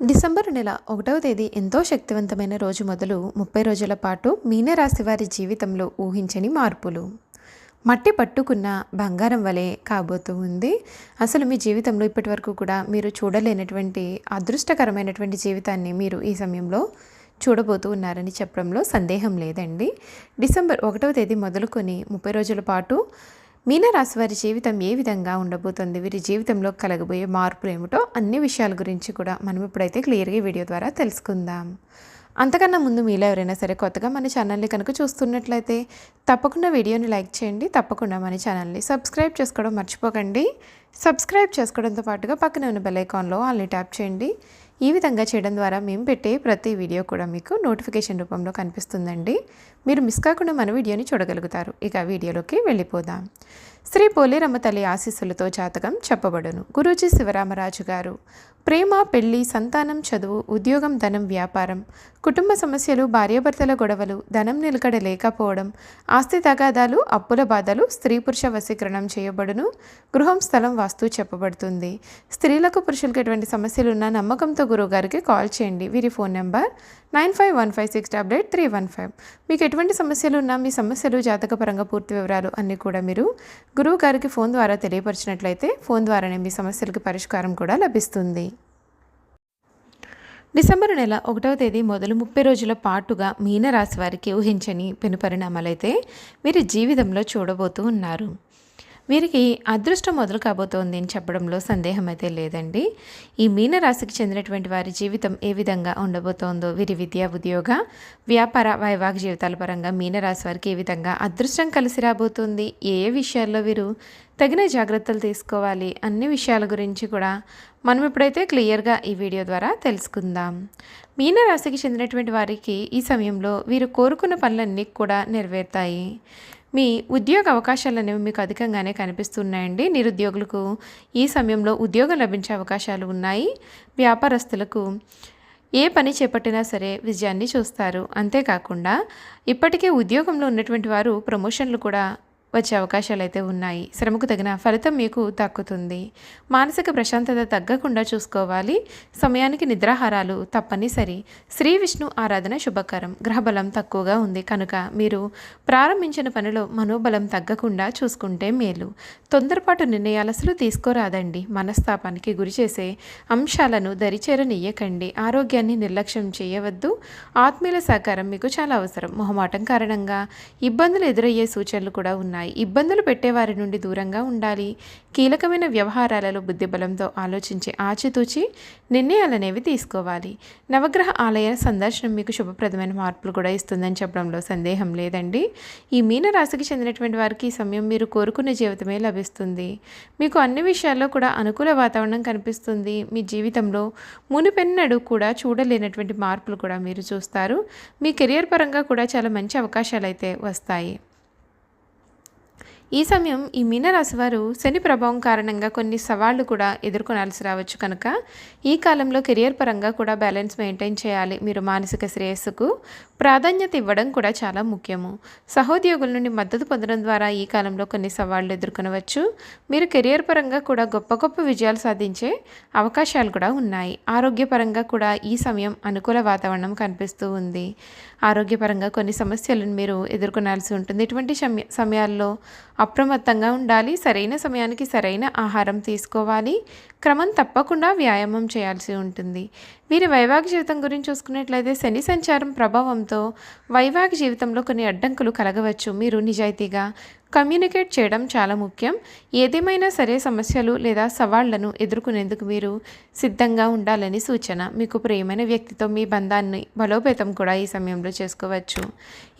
December నెల ఒకటవ తేదీ ఎంతో శక్తివంతమైన రోజు మొదలు ముప్పై రోజుల పాటు మీనరాశి వారి జీవితంలో ఊహించని మార్పులు. మట్టి పట్టుకున్న బంగారం వలె కాబోతూ ఉంది. అసలు మీ జీవితంలో ఇప్పటి వరకు కూడా మీరు చూడలేనటువంటి అదృష్టకరమైనటువంటి జీవితాన్ని మీరు ఈ సమయంలో చూడబోతూ ఉన్నారని చెప్పడంలో సందేహం లేదండి. డిసెంబర్ ఒకటవ తేదీ మొదలుకొని ముప్పై రోజుల పాటు మీనరాశి వారి జీవితం ఏ విధంగా ఉండబోతుంది? వీరి జీవితంలో కలగబోయే మార్పులు ఏమిటో అన్ని విషయాల గురించి కూడా మనం ఇప్పుడైతే క్లియర్గా వీడియో ద్వారా తెలుసుకుందాం. అంతకన్నా ముందు మీలో ఎవరైనా సరే కొత్తగా మన ఛానల్ని కనుక చూస్తున్నట్లయితే తప్పకుండా వీడియోని లైక్ చేయండి. తప్పకుండా మన ఛానల్ని సబ్స్క్రైబ్ చేసుకోవడం మర్చిపోకండి. సబ్స్క్రైబ్ చేసుకోవడంతో పాటుగా పక్కనే ఉన్న బెల్ ఐకాన్లో ఆల్ని ట్యాప్ చేయండి. ఈ విధంగా చేయడం ద్వారా మేము పెట్టే ప్రతి వీడియో కూడా మీకు నోటిఫికేషన్ రూపంలో కనిపిస్తుందండి. మీరు మిస్ కాకుండా మన వీడియోని చూడగలుగుతారు. ఇక వీడియోలోకి వెళ్ళిపోదాం. శ్రీ పోలేరమ్మ తల్లి ఆశీస్సులతో జాతకం చెప్పబడును. గురూజీ శివరామరాజు గారు ప్రేమ పెళ్ళి సంతానం చదువు ఉద్యోగం ధనం వ్యాపారం కుటుంబ సమస్యలు భార్యాభర్తల గొడవలు ధనం నిలకడ లేకపోవడం ఆస్తి తగాదాలు అప్పుల బాధలు స్త్రీ పురుష వశీకరణం చేయబడును. గృహం స్థలం వాస్తు చెప్పబడుతుంది. స్త్రీలకు పురుషులకు ఎటువంటి సమస్యలు ఉన్నా నమ్మకంతో గురువుగారికి కాల్ చేయండి. వీరి phone number nine five one five six double eight three one five. మీకు ఎటువంటి సమస్యలు ఉన్నా మీ సమస్యలు జాతకపరంగా పూర్తి వివరాలు అన్నీ కూడా మీరు గురువు గారికి ఫోన్ ద్వారా తెలియపరిచినట్లయితే ఫోన్ ద్వారానే మీ సమస్యలకి పరిష్కారం కూడా లభిస్తుంది. డిసెంబర్ నెల ఒకటవ తేదీ మొదలు ముప్పై రోజుల పాటుగా మీనరాశి వారికి ఊహించని పెను పరిణామాలైతే వీరి జీవితంలో చూడబోతూ ఉన్నారు. వీరికి అదృష్టం మొదలు కాబోతోంది అని చెప్పడంలో సందేహం అయితే లేదండి. ఈ మీనరాశికి చెందినటువంటి వారి జీవితం ఏ విధంగా ఉండబోతోందో వీరి విద్యా ఉద్యోగ వ్యాపార వైవాహిక జీవితాల పరంగా మీనరాశి వారికి ఏ విధంగా అదృష్టం కలిసి రాబోతుంది ఏ విషయాల్లో వీరు తగిన జాగ్రత్తలు తీసుకోవాలి అన్ని విషయాల గురించి కూడా మనం ఇప్పుడైతే క్లియర్గా ఈ వీడియో ద్వారా తెలుసుకుందాం. మీనరాశికి చెందినటువంటి వారికి ఈ సమయంలో వీరు కోరుకున్న పనులన్నీ కూడా నెరవేరుతాయి. మీ ఉద్యోగ అవకాశాలు అనేవి మీకు అధికంగానే కనిపిస్తున్నాయండి. నిరుద్యోగులకు ఈ సమయంలో ఉద్యోగం లభించే అవకాశాలు ఉన్నాయి. వ్యాపారస్తులకు ఏ పని చేపట్టినా సరే విజయాన్ని చూస్తారు. అంతేకాకుండా ఇప్పటికే ఉద్యోగంలో ఉన్నటువంటి వారు ప్రమోషన్లు కూడా వచ్చే అవకాశాలు అయితే ఉన్నాయి. శ్రమకు తగిన ఫలితం మీకు దక్కుతుంది. మానసిక ప్రశాంతత తగ్గకుండా చూసుకోవాలి. సమయానికి నిద్రాహారాలు తప్పనిసరి. శ్రీ విష్ణు ఆరాధన శుభకరం. గ్రహబలం తక్కువగా ఉంది కనుక మీరు ప్రారంభించిన పనిలో మనోబలం తగ్గకుండా చూసుకుంటే మేలు. తొందరపాటు నిర్ణయాలు అసలు తీసుకోరాదండి. మనస్తాపానికి గురి చేసే అంశాలను దరిచేరనియ్యకండి. ఆరోగ్యాన్ని నిర్లక్ష్యం చేయవద్దు. ఆత్మీయుల సహకారం మీకు చాలా అవసరం. మొహమాటం కారణంగా ఇబ్బందులు ఎదురయ్యే సూచనలు కూడా ఉన్నాయి. ఉన్నాయి. ఇబ్బందులు పెట్టేవారి నుండి దూరంగా ఉండాలి. కీలకమైన వ్యవహారాలలో బుద్ధిబలంతో ఆలోచించి ఆచితూచి నిర్ణయాలనేవి తీసుకోవాలి. నవగ్రహ ఆలయ సందర్శనం మీకు శుభప్రదమైన మార్పులు కూడా ఇస్తుందని చెప్పడంలో సందేహం లేదండి. ఈ మీనరాశికి చెందినటువంటి వారికి ఈ సమయం మీరు కోరుకునే జీవితమే లభిస్తుంది. మీకు అన్ని విషయాల్లో కూడా అనుకూల వాతావరణం కనిపిస్తుంది. మీ జీవితంలో మునిపెన్నడు కూడా చూడలేనటువంటి మార్పులు కూడా మీరు చూస్తారు. మీ కెరియర్ పరంగా కూడా చాలా మంచి అవకాశాలు అయితే వస్తాయి. ఈ సమయం ఈ మీనరాశి వారు శని ప్రభావం కారణంగా కొన్ని సవాళ్ళు కూడా ఎదుర్కొనాల్సి రావచ్చు కనుక ఈ కాలంలో కెరియర్ పరంగా కూడా బ్యాలెన్స్ మెయింటైన్ చేయాలి. మీరు మానసిక శ్రేయస్సుకు ప్రాధాన్యత ఇవ్వడం కూడా చాలా ముఖ్యము. సహోద్యోగుల నుండి మద్దతు పొందడం ద్వారా ఈ కాలంలో కొన్ని సవాళ్ళు ఎదుర్కొనవచ్చు. మీరు కెరియర్ పరంగా కూడా గొప్ప గొప్ప విజయాలు సాధించే అవకాశాలు కూడా ఉన్నాయి. ఆరోగ్యపరంగా కూడా ఈ సమయం అనుకూల వాతావరణం కనిపిస్తూ ఉంది. ఆరోగ్యపరంగా కొన్ని సమస్యలను మీరు ఎదుర్కొనాల్సి ఉంటుంది. ఇటువంటి సమయాల్లో అప్రమత్తంగా ఉండాలి సరైన సమయానికి సరైన ఆహారం తీసుకోవాలి క్రమం తప్పకుండా వ్యాయామం చేయాల్సి ఉంటుంది. వీరి వైవాహిక జీవితం గురించి చూసుకున్నట్లయితే శని సంచారం ప్రభావంతో వైవాహిక జీవితంలో కొన్ని అడ్డంకులు కలగవచ్చు. మీరు నిజాయితీగా కమ్యూనికేట్ చేయడం చాలా ముఖ్యం. ఏదేమైనా సరే సమస్యలు లేదా సవాళ్ళను ఎదుర్కొనేందుకు మీరు సిద్ధంగా ఉండాలని సూచన. మీకు ప్రియమైన వ్యక్తితో మీ బంధాన్ని బలోపేతం కూడా ఈ సమయంలో చేసుకోవచ్చు.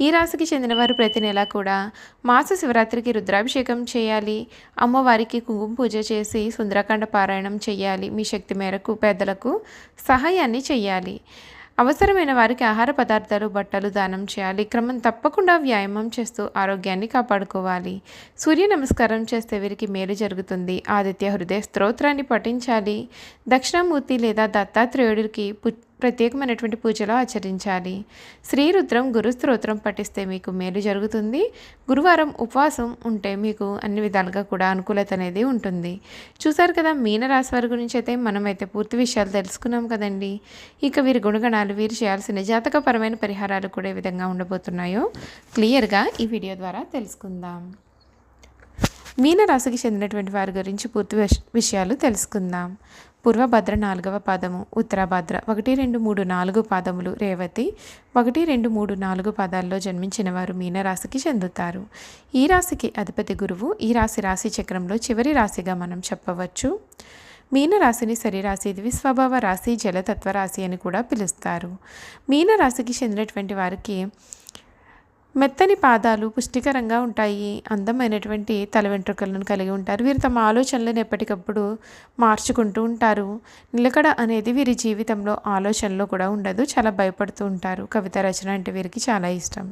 ఈ రాశికి చెందిన వారు ప్రతి నెల కూడా మాస శివరాత్రికి రుద్రాభిషేకం చేయాలి. అమ్మవారికి కుంకుమ పూజ చేసి సుందరకాండ పారాయణం చేయాలి. మీ శక్తి మేరకు పెద్దలకు సహాయాన్ని చేయాలి. అవసరమైన వారికి ఆహార పదార్థాలు బట్టలు దానం చేయాలి. క్రమం తప్పకుండా వ్యాయామం చేస్తూ ఆరోగ్యాన్ని కాపాడుకోవాలి. సూర్య నమస్కారం చేస్తే వీరికి మేలు జరుగుతుంది. ఆదిత్య హృదయ స్తోత్రాన్ని పఠించాలి. దక్షిణామూర్తి లేదా దత్తాత్రేయుడికి ప్రత్యేకమైనటువంటి పూజలు ఆచరించాలి. శ్రీరుద్రం గురుస్తోత్రం పఠిస్తే మీకు మేలు జరుగుతుంది. గురువారం ఉపవాసం ఉంటే మీకు అన్ని విధాలుగా కూడా అనుకూలత అనేది ఉంటుంది. చూసారు కదా మీనరాశి వారి గురించి అయితే మనమైతే పూర్తి విషయాలు తెలుసుకున్నాం కదండి. ఇక వీరి గుణగణాలు వీరు చేయాల్సిన జాతకపరమైన పరిహారాలు కూడా ఏ విధంగా ఉండబోతున్నాయో క్లియర్గా ఈ వీడియో ద్వారా తెలుసుకుందాం. మీనరాశికి చెందినటువంటి వారి గురించి పూర్తి విషయాలు తెలుసుకుందాం. పూర్వభద్ర నాలుగవ పాదము ఉత్తరభద్ర ఒకటి రెండు మూడు నాలుగు పాదములు రేవతి ఒకటి రెండు మూడు నాలుగు పాదాల్లో జన్మించిన వారు మీనరాశికి చెందుతారు. ఈ రాశికి అధిపతి గురువు ఈ రాశి రాశి చక్రంలో చివరి రాశిగా మనం చెప్పవచ్చు. మీనరాశిని సరిరాశి ద్విస్వభావ రాశి జలతత్వ రాశి అని కూడా పిలుస్తారు. మీనరాశికి చెందినటువంటి వారికి మెత్తని పాదాలు పుష్టికరంగా ఉంటాయి. అందమైనటువంటి తల వెంట్రుకలను కలిగి ఉంటారు. వీరు తమ ఆలోచనలను ఎప్పటికప్పుడు మార్చుకుంటూ ఉంటారు. నిలకడ అనేది వీరి జీవితంలో ఆలోచనలో కూడా ఉండదు. చాలా భయపడుతూ ఉంటారు. కవిత రచన అంటే వీరికి చాలా ఇష్టం.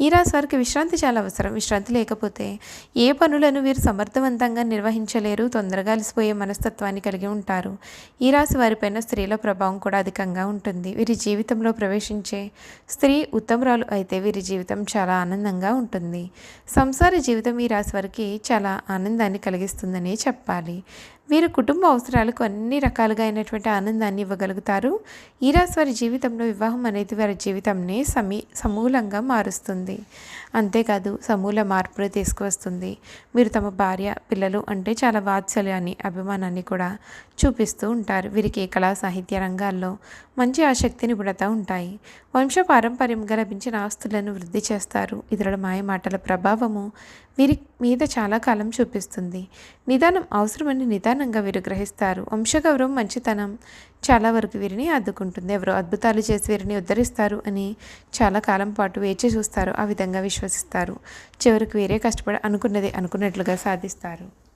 ఈ రాశి వారికి విశ్రాంతి చాలా అవసరం. విశ్రాంతి లేకపోతే ఏ పనులను వీరు సమర్థవంతంగా నిర్వహించలేరు. తొందరగా అలసిపోయే మనస్తత్వాన్ని కలిగి ఉంటారు. ఈ రాశి వారిపైన స్త్రీల ప్రభావం కూడా అధికంగా ఉంటుంది. వీరి జీవితంలో ప్రవేశించే స్త్రీ ఉత్తమరాలు అయితే వీరి జీవితం చాలా ఆనందంగా ఉంటుంది. సంసార జీవితం ఈ రాశి వారికి చాలా ఆనందాన్ని కలిగిస్తుందని చెప్పాలి. వీరు కుటుంబ అవసరాలకు అన్ని రకాలుగా అయినటువంటి ఆనందాన్ని ఇవ్వగలుగుతారు. ఈ రాశి వారి జీవితంలో వివాహం అనేది వారి జీవితంని సమీ సమూలంగా మారుస్తుంది. అంతేకాదు సమూల మార్పులు తీసుకువస్తుంది. మీరు తమ భార్య పిల్లలు అంటే చాలా వాత్సల్యాన్ని అభిమానాన్ని కూడా చూపిస్తూ ఉంటారు. వీరికి కళా సాహిత్య రంగాల్లో మంచి ఆసక్తి నిపుణత ఉంటాయి. వంశ పారంపర్యంగా లభించిన ఆస్తులను వృద్ధి చేస్తారు. ఇతరుల మాయ మాటల ప్రభావము వీరి మీద చాలా కాలం చూపిస్తుంది. నిదానం అవసరమని నిదానంగా వీరు గ్రహిస్తారు. వంశగౌరవం మంచితనం చాలా వరకు వీరిని అద్దుకుంటుంది ఎవరో అద్భుతాలు చేసి వీరిని ఉద్ధరిస్తారు అని చాలా కాలం పాటు వేచి చూస్తారు. ఆ విధంగా విశ్వసిస్తారు. చివరికి వీరే కష్టపడి అనుకున్నది అనుకున్నట్లుగా సాధిస్తారు.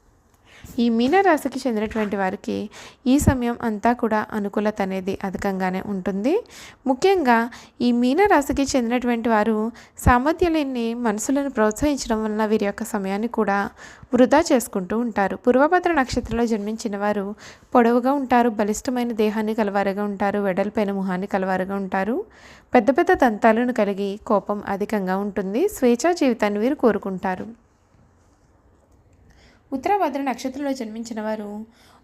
ఈ మీనరాశికి చెందినటువంటి వారికి ఈ సమయం అంతా కూడా అనుకూలత అనేది అధికంగానే ఉంటుంది. ముఖ్యంగా ఈ మీనరాశికి చెందినటువంటి వారు సామర్థ్యాలని మనసులను ప్రోత్సహించడం వలన వీరి యొక్క సమయాన్ని కూడా వృధా చేసుకుంటూ ఉంటారు. పూర్వభద్ర నక్షత్రంలో జన్మించిన వారు పొడవుగా ఉంటారు బలిష్టమైన దేహాన్ని కలవారుగా ఉంటారు వెడల్పైన ముఖాన్ని కలవారుగా ఉంటారు. పెద్ద పెద్ద దంతాలను కలిగి కోపం అధికంగా ఉంటుంది. స్వేచ్ఛా జీవితాన్ని వీరు కోరుకుంటారు. ఉత్తరాభద్ర నక్షత్రంలో జన్మించిన వారు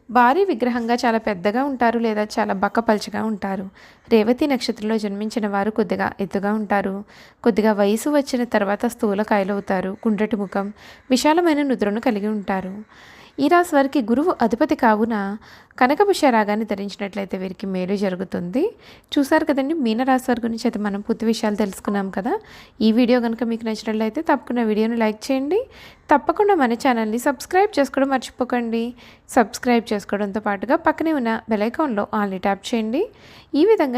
భారీ విగ్రహంగా చాలా పెద్దగా ఉంటారు లేదా చాలా బక్కపల్చగా ఉంటారు. రేవతి నక్షత్రంలో జన్మించిన వారు కొద్దిగా ఎత్తుగా ఉంటారు. కొద్దిగా వయసు వచ్చిన తర్వాత స్థూలకాయలవుతారు కుండ్రటి ముఖం విశాలమైన నుద్రను కలిగి ఉంటారు. ఈ రాశి వారికి గురువు అధిపతి కావున కనకపుష రాగాన్ని ధరించినట్లయితే వీరికి మేలు జరుగుతుంది. చూసారు కదండి మీనరాశి వారి గురించి అయితే మనం పూర్తి విషయాలు తెలుసుకున్నాం కదా. ఈ వీడియో కనుక మీకు నచ్చినట్లయితే తప్పకుండా వీడియోని లైక్ చేయండి. తప్పకుండా మన ఛానల్ని సబ్స్క్రైబ్ చేసుకోవడం మర్చిపోకండి. సబ్స్క్రైబ్ చేసుకోవడంతో పాటుగా పక్కనే ఉన్న బెలైకాన్లో ఆల్ని ట్యాప్ చేయండి. ఈ విధంగా